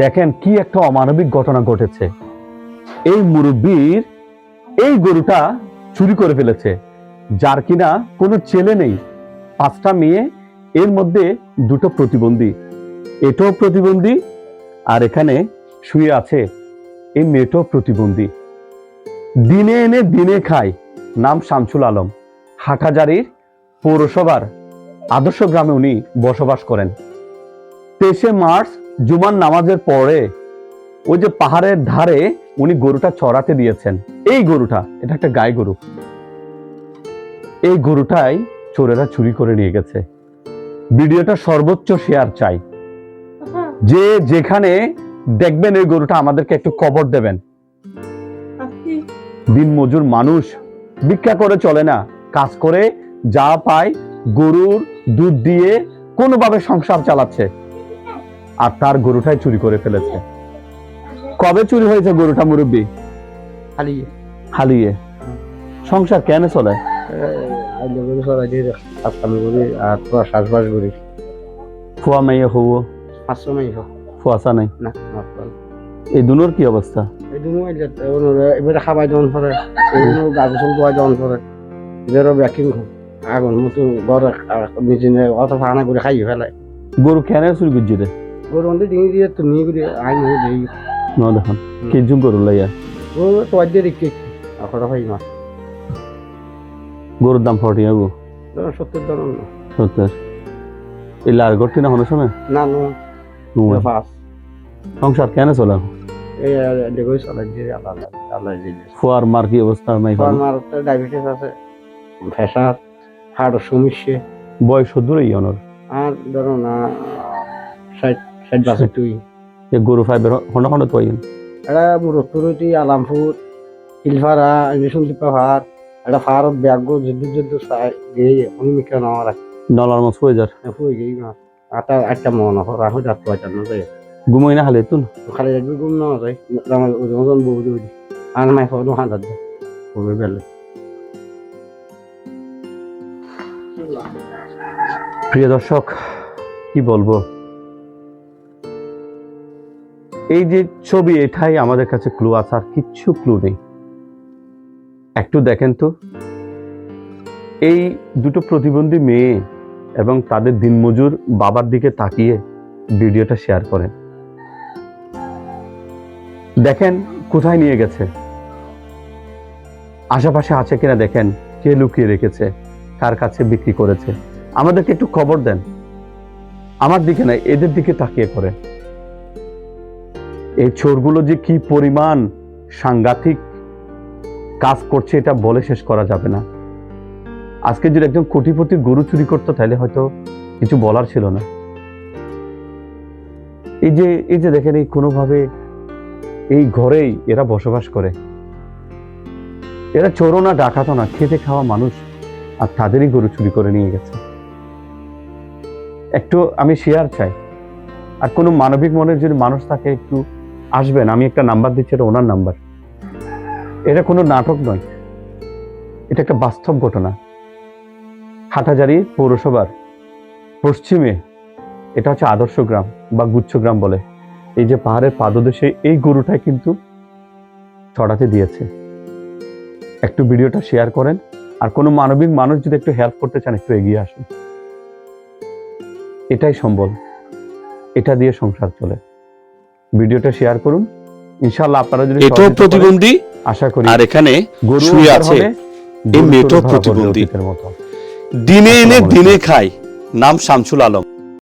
দেখেন কি একটা অমানবিক ঘটনা ঘটেছে। এই মুরব্বীর এই গরুটা চুরি করে ফেলেছে, যার কিনা কোনো ছেলে নেই, পাঁচটা মেয়ে, এর মধ্যে দুটো প্রতিবন্ধী। এটাও প্রতিবন্ধী আর এখানে শুয়ে আছে এই মেয়েটাও প্রতিবন্ধী। দিনে এনে দিনে খায়, নাম শামসুল আলম। হাটহাজারির পৌরসভার আদর্শ গ্রামে উনি বসবাস করেন। তেইশে মার্চ জুমার নামাজের পরে ওই যে পাহাড়ের ধারে উনি গরুটা চড়াতে দিয়েছেন। এই গরুটা এটা একটা গাই গরু। এই গরুটাই চোরেরা চুরি করে নিয়ে গেছে। ভিডিওটা সর্বোচ্চ শেয়ার চাই। যে যেখানে দেখবেন এই গরুটা আমাদেরকে একটু কবর দেবেন। দিন মজুর মানুষ ভিক্ষা করে চলে না। কাজ করে যা পায় গরুর দুধ দিয়ে কোনোভাবে সংসার চালাচ্ছে। আর তার গরুটাই চুরি করে ফেলেছে। কবে চুরি হয়েছে গরুটা মুরব্বী? খালি হালিয়ে। সংসার কেন চলে? ফুয়া মাইয়া হব পাঁচশো মাই ফুয়াশা নাই? না এই দুনোর কি অবস্থা? এবারে জন করে গোসল জন করে ব্যাকিং আগুন মতো ঘর নিজে অত ফানা করে খাই ফেলায়। গরু কেন চুরি করছি রে ওর মধ্যে ডিঙি দিয়ে তো নিয়ে করে আইন হয়ে দিই ন দেখুন কি জুম গরু লাইয়া? ও তো আজ দিয়ে রেখে এখন ভাই মা গরুর দাম ফর্টি যাব সত্তর জন সত্তর। এই লাল গরটি না হনো সময় না নো। পাঁচ সংসার কেন চলে? এই দেখো চলাই দিয়ে আল্লাহ আল্লাহ ফুয়ার মার কি অবস্থা? নাই ভালো। আমার ডায়াবেটিস আছে প্রেশার হার্টের সমস্যা। বয়স দূরেই অনর। আর ধরো না ষাট ষাট বছর তুই গরু ফাইবার হন্ড হন্ড তো আইন এটা মুরতুরতি আলামপুর হিলফারা মিশন পাহাড় এটা ফারত ব্যাগ যুদ্ধ যুদ্ধ চাই গিয়ে অনিমিকা নামার ডলার মাছ হয়ে যার ফুয়ে গিয়ে মা আটা একটা মন হর রাহু ডাক পাই জানো যায় ঘুমাই না হালে তুন খালি একটু ঘুম না যায় আমার ওজন বহু দিবি আর মাই ফোন হাত দে হবে বেলে প্রিয় দর্শক কি বলব এই যে ছবি, এটাই আমাদের কাছে ক্লু আছে, আর কিচ্ছু ক্লু নেই। একটু দেখেন তো, এই দুটো প্রতিবন্ধী মেয়ে এবং তাদের দিনমজুর বাবার দিকে তাকিয়ে ভিডিওটা শেয়ার করেন। দেখেন কোথায় নিয়ে গেছে। আশেপাশে আছে কিনা দেখেন, কে লুকিয়ে রেখেছে, কার কাছে বিক্রি করেছে। আমাদেরকে একটু খবর দেন। আমার দিকে না, এদের দিকে তাকিয়ে করে এই চোরগুলো যে কি পরিমাণ সাংঘাতিক কাজ করছে, এটা বলে শেষ করা যাবে না। আজকে যদি একজন কোটিপতি গরু চুরি করতো, তাহলে হয়তো কিছু বলার ছিল না। এই যে এই যে দেখেন, এই কোনোভাবে এই ঘরেই এরা বসবাস করে। এরা চোরও না ডাকাতো না খেতে খাওয়া মানুষ, আর তাদেরই গরু চুরি করে নিয়ে গেছে। একটু আমি শেয়ার চাই। আর কোনো মানবিক মনের যদি মানুষ থাকে, একটু আসবেন, আমি একটা নাম্বার দিচ্ছি, এটা ওনার নাম্বার। এটা কোনো নাটক নয়। এটা একটা বাস্তব ঘটনা। হাটাজারি পৌরসভার পশ্চিমে, এটা হচ্ছে আদর্শ গ্রাম বা গুচ্ছ গ্রাম বলে। এই যে পাহাড়ের পাদদেশে এই গরুটাই কিন্তু ছড়াতে দিয়েছে। একটু ভিডিওটা শেয়ার করেন, আর কোনো মানবিক মানুষ যদি একটু হেল্প করতে চান, একটু এগিয়ে আসুন। এটাই সম্বল। এটা দিয়ে সংসার চলে। ভিডিওটা শেয়ার করুন। ইনশাআল্লাহ আপনারা যদি এটাও প্রতিবন্ধী? আশা করি আর এখানে শুয়ে আছে। এই মেটো মেয়েটাও প্রতিবন্ধী। দিনে এনে দিনে খায়। নাম শামসুল আলম।